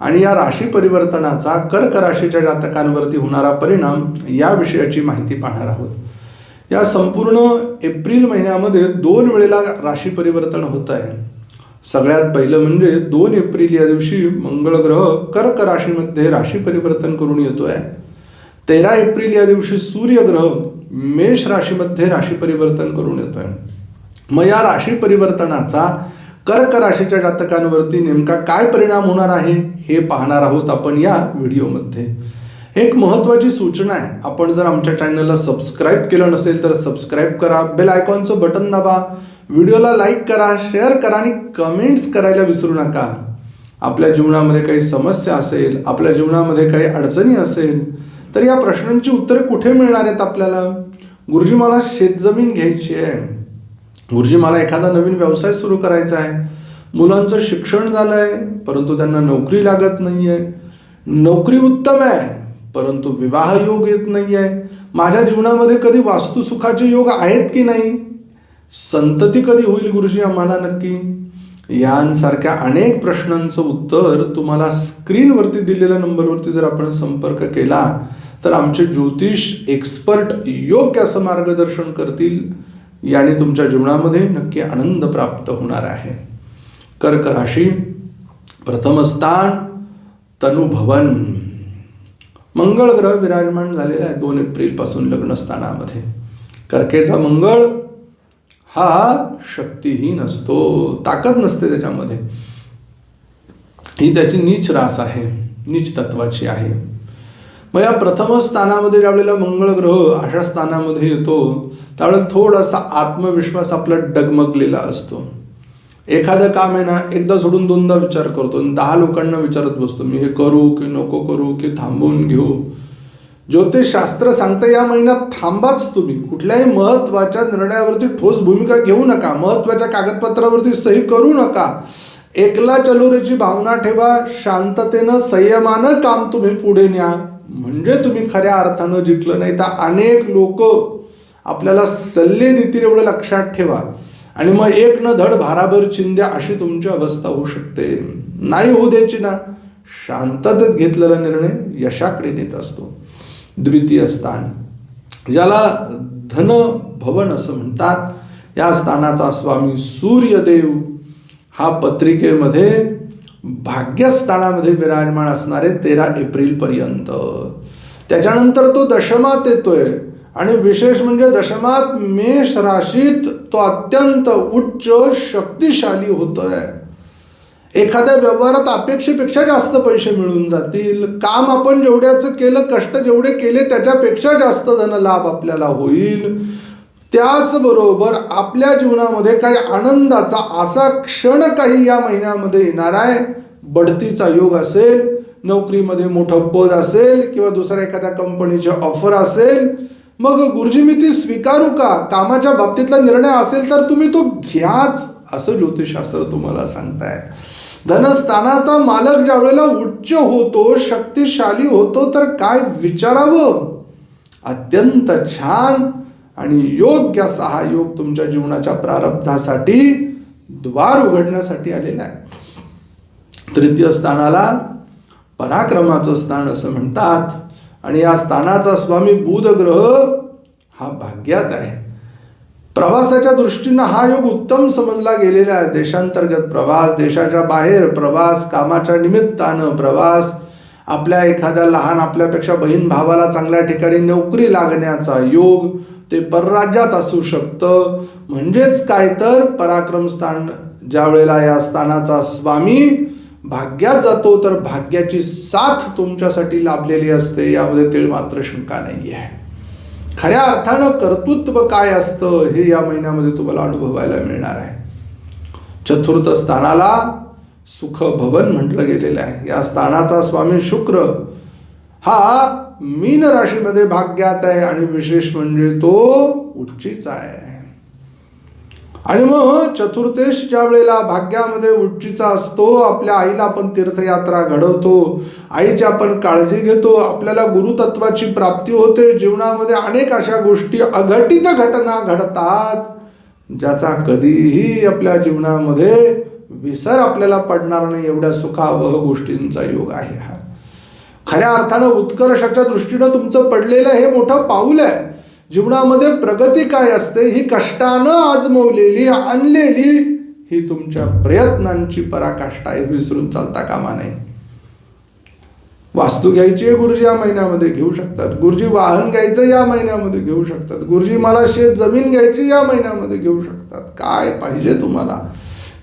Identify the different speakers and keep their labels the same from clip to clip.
Speaker 1: आणि या राशी परिवर्तनाचा कर्क राशीच्या जातकांवरती होणारा परिणाम या विषयाची माहिती पाहणार आहोत. या संपूर्ण एप्रिल महिन्यामध्ये दोन वेळेला राशी परिवर्तन होत आहे. सगळ्यात पहिलं म्हणजे दोन एप्रिल या दिवशी मंगळ ग्रह कर्क राशीमध्ये राशी परिवर्तन करून येतो आहे तेरा एप्रिल या दिवशी सूर्यग्रह मेष राशीमध्ये राशी परिवर्तन करून येतो आहे मग या राशी परिवर्तनाचा कर्क राशीच्या जातकांवरती नेमका काय परिणाम होणार आहे? हे पाहणार आहोत आपण या व्हिडिओमध्ये. एक महत्त्वाची सूचना आहे. आपण जर आमच्या चॅनलला सबस्क्राईब केलं नसेल तर सबस्क्राईब करा बेल आयकॉनचं बटन दाबा व्हिडिओला लाईक करा शेअर करा आणि कमेंट्स करायला विसरू नका. आपल्या जीवनामध्ये काही समस्या असेल आपल्या जीवनामध्ये काही अडचणी असेल तर या प्रश्नांची उत्तरे कुठे मिळणार आहेत आपल्याला? गुरुजी मला शेतजमीन घ्यायची आहे. गुरुजी मला एखादा नवीन व्यवसाय सुरू करायचा आहे. मुलांचं शिक्षण झालं आहे परंतु त्यांना नोकरी लागत नाही आहे नोकरी उत्तम आहे परंतु विवाह योग येत नाही आहे माझ्या जीवनामध्ये कधी वास्तुसुखाचे योग आहेत की नाही? संतती कधी होईल गुरुजी आम्हाला नक्की? यांसारख्या अनेक प्रश्नांचं उत्तर तुम्हाला स्क्रीनवरती दिलेल्या नंबरवरती जर आपण संपर्क केला तर आमचे ज्योतिष एक्सपर्ट योग्य असं मार्गदर्शन करतील याने तुमच्या जीवनामध्ये नक्की आनंद प्राप्त होणार आहे. कर्क राशी प्रथम स्थान तनुभवन. मंगळ ग्रह विराजमान झालेला आहे दोन एप्रिलपासून कर्केचा मंगळ हा शक्तीहीन असतो ताकद नसते त्याच्यामध्ये. ही त्याची नीच रास आहे नीच तत्वाची आहे. मग या प्रथम स्थानामध्ये ज्यावेळेला मंगळ ग्रह अशा स्थानामध्ये येतो त्यावेळेला थोडासा आत्मविश्वास आपला डगमगलेला असतो. एखादं काम आहे ना एकदा सोडून दोनदा विचार करतो आणि दहा लोकांना विचारत बसतो मी हे करू की नको करू की थांबवून घेऊ. ज्योतिषशास्त्र सांगतं या महिन्यात थांबाच तुम्ही. कुठल्याही महत्त्वाच्या निर्णयावरती ठोस भूमिका घेऊ नका. महत्त्वाच्या कागदपत्रावरती सही करू नका. एकला चलोरेची भावना ठेवा. शांततेनं संयमानं काम तुम्ही पुढे न्या. म्हणजे तुम्ही खऱ्या अर्थानं जिंकलं. नाही तर अनेक लोक आपल्याला सल्ले देतील एवढं लक्षात ठेवा. आणि मग एक न धड भाराभर चिंध्या अशी तुमची अवस्था होऊ शकते. नाही होऊ द्यायची ना. शांततेत घेतलेला निर्णय यशाकडे नेत असतो. द्वितीय स्थान. ज्याला धन भवन असं म्हणतात या स्थानाचा स्वामी सूर्यदेव. हा पत्रिकेमध्ये भाग्यस्थानामध्ये विराजमान असणारे तेरा एप्रिल पर्यंत. त्याच्यानंतर तो दशमात येतोय. आणि विशेष म्हणजे दशमात मेष राशीत तो अत्यंत उच्च शक्तिशाली होतोय. एखाद्या व्यवहारात अपेक्षेपेक्षा जास्त पैसे मिळून जातील. काम आपण जेवढ्याचं केलं कष्ट जेवढे केले त्याच्यापेक्षा जास्त धनलाभ आपल्याला होईल. त्याचबरोबर आपल्या जीवनामध्ये काही आनंदाचा असा क्षण काही या महिन्यामध्ये येणार आहे. बढतीचा योग असेल नोकरीमध्ये मोठं पद असेल किंवा दुसऱ्या एखाद्या कंपनीचे ऑफर असेल मग गुरुजी मी ती स्वीकारू का? कामाच्या बाबतीतला निर्णय असेल तर तुम्ही तो घ्याच असं ज्योतिषशास्त्र तुम्हाला सांगताय. धनस्थानाचा मालक ज्या वेळेला उच्च होतो शक्तिशाली होतो तर काय विचारावं? अत्यंत छान आणि योग्य असा हा योग तुमच्या जीवनाच्या प्रारब्धासाठी द्वार उघडण्यासाठी आलेला आहे. तृतीय स्थानाला पराक्रमाचं स्थान असं म्हणतात. आणि या स्थानाचा स्वामी बुध ग्रह हा भाग्यात आहे. प्रवासाच्या दृष्टीनं हा योग उत्तम समजला गेलेला आहे. देशांतर्गत प्रवास देशाच्या बाहेर प्रवास कामाच्या निमित्तानं प्रवास आपल्या एखाद्या लहान आपल्यापेक्षा बहीण भावाला चांगल्या ठिकाणी नोकरी लागण्याचा योग ते परराज्यात असू शकतं. म्हणजेच काय तर पराक्रम स्थान ज्या वेळेला या स्थानाचा स्वामी भाग्यात जातो तर भाग्याची साथ तुमच्यासाठी लाभलेली असते. यामध्ये तीळ मात्र शंका नाही आहे खऱ्या अर्थानं कर्तृत्व काय असतं हे या महिन्यामध्ये तुम्हाला अनुभवायला मिळणार आहे. चतुर्थ स्थानाला सुख भवन म्हटलं गेलेलं आहे. या स्थानाचा स्वामी शुक्र हा मीन राशीमध्ये भाग्यात आहे आणि विशेष म्हणजे तो उच्चीचा आहे. आणि मग चतुर्देश ज्या वेळेला भाग्यामध्ये उच्चीचा असतो आपल्या आईला आपण तीर्थयात्रा घडवतो. आईची आपण काळजी घेतो आपल्याला गुरुतत्वाची प्राप्ती होते. जीवनामध्ये अनेक अशा गोष्टी अघटित घटना घडतात ज्याचा कधीही आपल्या जीवनामध्ये विसर आपल्याला पडणार नाही. एवढ्या सुखावह गोष्टींचा योग आहे हा. खऱ्या अर्थानं उत्कर्षाच्या दृष्टीनं तुमचं पडलेलं हे मोठं पाऊल आहे. जीवनामध्ये प्रगती काय असते ही कष्टानं आजमवलेली आणलेली ही तुमच्या प्रयत्नांची पराकाष्ठा आहे विसरून चालता कामा नाही वास्तू घ्यायची आहे गुरुजी या महिन्यामध्ये घेऊ शकतात. गुरुजी वाहन घ्यायचं या महिन्यामध्ये घेऊ शकतात. गुरुजी मला शेत जमीन घ्यायची या महिन्यामध्ये घेऊ शकतात. काय पाहिजे तुम्हाला?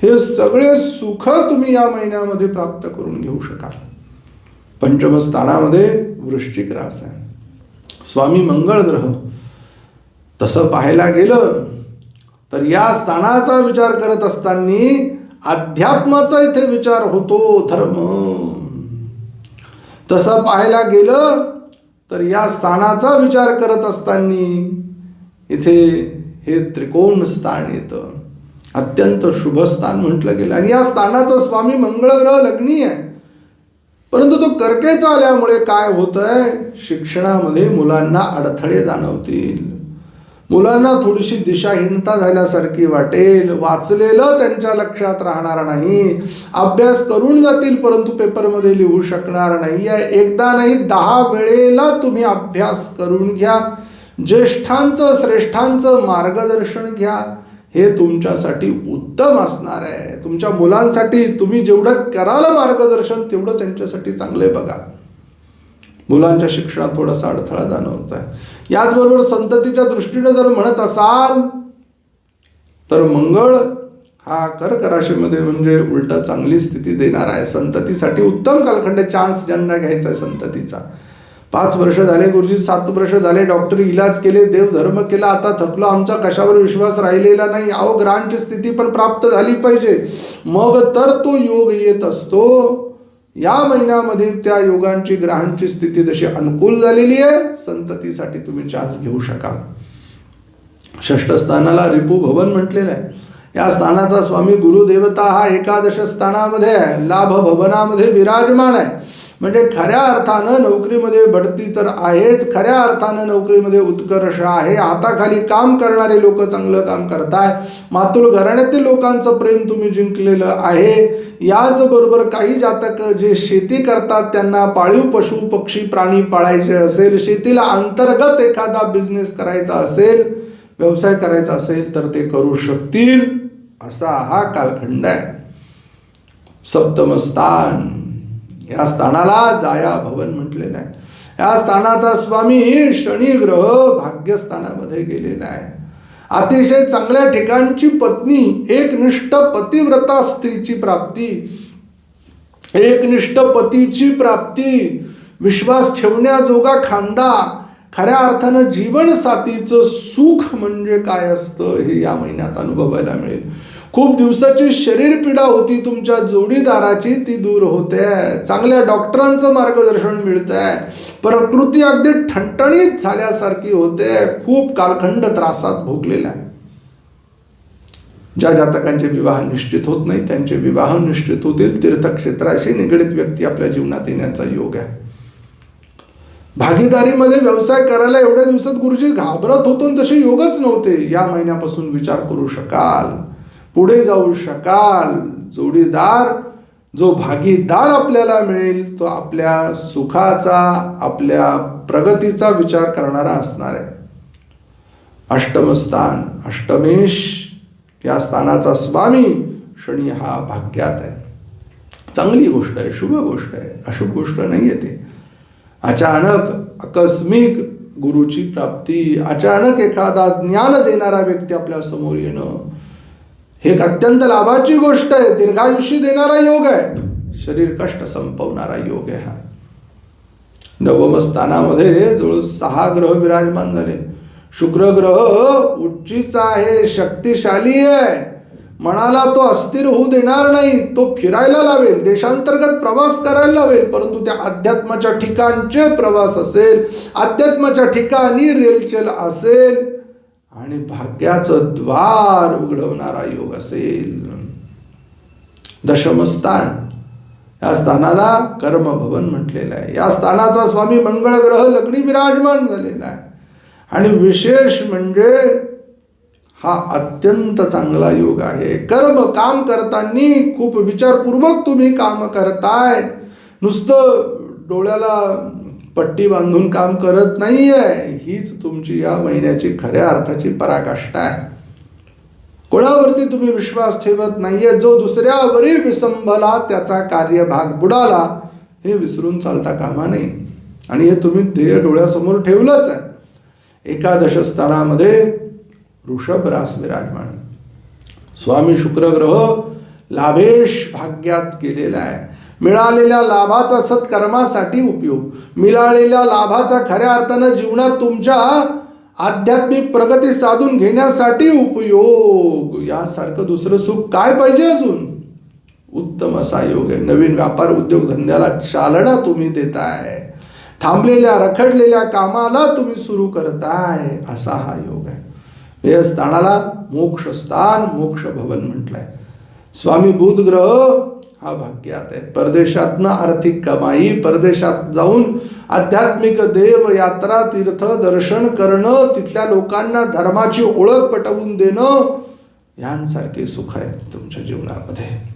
Speaker 1: हे सगळे सुख तुम्ही या महिन्यामध्ये प्राप्त करून घेऊ शकाल. पंचमस्थानामध्ये वृश्चिक रास आहे. स्वामी मंगळ ग्रह तसं पाहायला गेलं तर या स्थानाचा विचार करत असताना अध्यात्माचा इथे विचार होतो धर्म. तसं पाहायला गेलं तर या स्थानाचा विचार करत असताना इथे हे त्रिकोण स्थान येतं. अत्यंत शुभ स्थान म्हटलं गेलं. आणि या स्थानाचं स्वामी मंगळग्रह लग्नी आहे. परंतु तो कर्केचा आल्यामुळे काय होत आहे शिक्षणामध्ये मुलांना अडथळे जाणवतील. मुलांना थोडीशी दिशाहीनता झाल्यासारखी वाटेल. वाचलेलं त्यांच्या लक्षात राहणार नाही. अभ्यास करून जातील परंतु पेपरमध्ये लिहू शकणार नाही. आहे एकदा नाही दहा वेळेला तुम्ही अभ्यास करून घ्या. ज्येष्ठांचं श्रेष्ठांचं मार्गदर्शन घ्या. हे तुमच्यासाठी उत्तम असणार आहे. तुमच्या मुलांसाठी तुम्ही जेवढं कराल मार्गदर्शन तेवढं त्यांच्यासाठी चांगले बघा. मुलांच्या शिक्षणात थोडासा अडथळा जाणवत आहे याचबरोबर संततीच्या दृष्टीने जर म्हणत असाल तर मंगळ हा कर्क राशीमध्ये म्हणजे उलट चांगली स्थिती देणार आहे. संततीसाठी उत्तम कालखंड चान्स ज्यांना घ्यायचा आहे संततीचा. पाच वर्ष झाले गुरुजी सात वर्ष झाले डॉक्टर इलाज केले देव धर्म केला आता थकलो आमचा कशावर विश्वास राहिलेला नाही? अहो ग्रहांची स्थिती पण प्राप्त झाली पाहिजे. मग तर तो योग येत असतो. या महिन्यामध्ये त्या योगांची ग्रहांची स्थिती जशी अनुकूल झालेली आहे संततीसाठी तुम्ही चान्स घेऊ शकाल. षष्ठ स्थानाला रिपू भवन म्हटलेलं आहे. या स्थानाचा स्वामी गुरुदेवता हा एकादश स्थानामध्ये आहे. लाभ भवनामध्ये विराजमान आहे. म्हणजे खऱ्या अर्थानं नोकरीमध्ये बढती तर आहेच. खऱ्या अर्थानं नोकरीमध्ये उत्कर्ष आहे. हाताखाली काम करणारे लोक चांगलं काम करताय. मातुल घराण्यातील लोकांचं प्रेम तुम्ही जिंकलेलं आहे. याच बरोबर काही जातक जे शेती करतात त्यांना पाळीव पशु पक्षी प्राणी पाळायचे असेल शेतीला अंतर्गत एखादा बिझनेस करायचा असेल व्यवसाय करायचा असेल तर ते करू शकतील. असा हा कालखंड आहे. सप्तम स्थान या स्थानाला जाया भवन म्हटलेलं आहे या स्थानाचा स्वामी शनी ग्रह भाग्यस्थानामध्ये गेलेला आहे अतिशय चांगल्या ठिकाणची पत्नी एकनिष्ठ पतिव्रता स्त्रीची प्राप्ती एकनिष्ठ पतीची प्राप्ती विश्वास ठेवण्याजोगा खांदा खऱ्या अर्थानं जीवनसाथीचं सुख म्हणजे काय असतं हे या महिन्यात अनुभवायला मिळेल. खूप दिवसाची शरीर पीडा होती तुमच्या जोडीदाराची ती दूर होते. चांगल्या डॉक्टरांचं मार्गदर्शन मिळतं आहे प्रकृती अगदी ठणठणीत झाल्यासारखी होते. खूप कालखंड त्रासात भोगलेला आहे ज्या जातकांचे विवाह निश्चित होत नाही त्यांचे विवाह निश्चित होतील. तीर्थक्षेत्राशी निगडीत व्यक्ती आपल्या जीवनात येण्याचा योग आहे. भागीदारीमध्ये व्यवसाय करायला एवढ्या दिवसात गुरुजी घाबरत होतो आणि तसे योगच नव्हते. या महिन्यापासून विचार करू शकाल. पुढे जाऊ शकाल. जोडीदार जो भागीदार आपल्याला मिळेल तो आपल्या सुखाचा आपल्या प्रगतीचा विचार करणारा असणार आहे. अष्टमस्थान अष्टमेश या स्थानाचा स्वामी शनी हा भाग्यात आहे. चांगली गोष्ट आहे शुभ गोष्ट आहे अशुभ गोष्ट नाही येते अचानक आकस्मिक गुरुची प्राप्ती अचानक एखादा ज्ञान देणारा व्यक्ती आपल्यासमोर येणं हे एक अत्यंत लाभाची गोष्ट आहे. दीर्घायुष्य देणारा योग आहे. शरीर कष्ट संपवणारा योग आहे हा. नवम स्थानामध्ये जवळ सहा ग्रह विराजमान झाले. शुक्र ग्रह उच्चीचा आहे शक्तिशाली आहे. मनाला तो अस्थिर होऊ देणार नाही तो फिरायला लावेल देशांतर्गत प्रवास करायला लावेल परंतु त्या अध्यात्माच्या ठिकाणचे प्रवास असेल अध्यात्माच्या ठिकाणी रेलचेल असेल आणि भाग्याचं द्वार उघडवणारा योग असेल. दशमस्थान या स्थानाला कर्मभवन म्हटलेलं आहे. या स्थानाचा स्वामी मंगळग्रह लग्नी विराजमान झालेला आहे. आणि विशेष म्हणजे हा अत्यंत चांगला योग आहे. कर्म काम करताना खूप विचारपूर्वक तुम्ही काम करताय. नुसतं डोळ्याला पट्टी बांधून काम करत नाही आहे हीच तुमची या महिन्याची खऱ्या अर्थाची पराकाष्ठा आहे. कोणावरती तुम्ही विश्वास ठेवत नाहीये जो दुसऱ्यावरील विसंबला त्याचा कार्यभाग बुडाला हे विसरून चालता कामा नये. आणि हे तुम्ही ध्येय डोळ्यासमोर ठेवलंच आहे. एकादश स्थानामध्ये ऋषभ रास विराजमान. स्वामी शुक्रग्रह लाभेश भाग्यात केलेला आहे. मिळालेल्या लाभाचा सत्कर्मासाठी उपयोग. मिळालेल्या लाभाचा खऱ्या अर्थानं जीवनात तुमच्या आध्यात्मिक प्रगती साधून घेण्यासाठी उपयोग. यासारखं दुसरं सुख काय पाहिजे अजून? उत्तम असा योग आहे. नवीन व्यापार उद्योग धंद्याला चालना तुम्ही देताय. थांबलेल्या रखडलेल्या कामाला तुम्ही सुरू करताय. असा हा योग आहे. या स्थानाला मोक्षस्थान मोक्ष भवन म्हटलंय. स्वामी बुध ग्रह हा भाग्यात आहे. परदेशातनं आर्थिक कमाई परदेशात जाऊन आध्यात्मिक देव यात्रा तीर्थ दर्शन करणं तिथल्या लोकांना धर्माची ओळख पटवून देणं यांसारखे सुख आहेत तुमच्या जीवनामध्ये.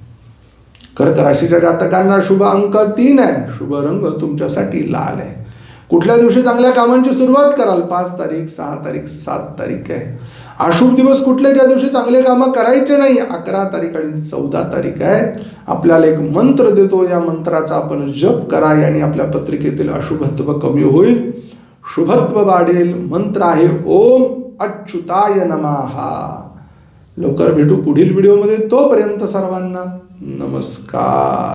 Speaker 1: कर्क राशीच्या जातकांना शुभ अंक तीन आहे. शुभ रंग तुमच्यासाठी लाल आहे. कुठल्या दिवशी चांगल्या कामांची सुरुवात कराल? पाच तारीख सहा तारीख सात तारीख आहे. अशुभ दिवस कुठले ज्या दिवशी चांगले कामं करायचे नाही? अकरा तारीख आणि चौदा तारीख आहे. आपल्याला एक मंत्र देतो या मंत्राचा आपण जप करा आणि आपल्या पत्रिकेतील अशुभत्व कमी होईल. शुभत्व वाढेल. मंत्र आहे ओम अच्युताय नमाहा लवकर भेटू पुढील व्हिडिओमध्ये. तोपर्यंत सर्वांना नमस्कार.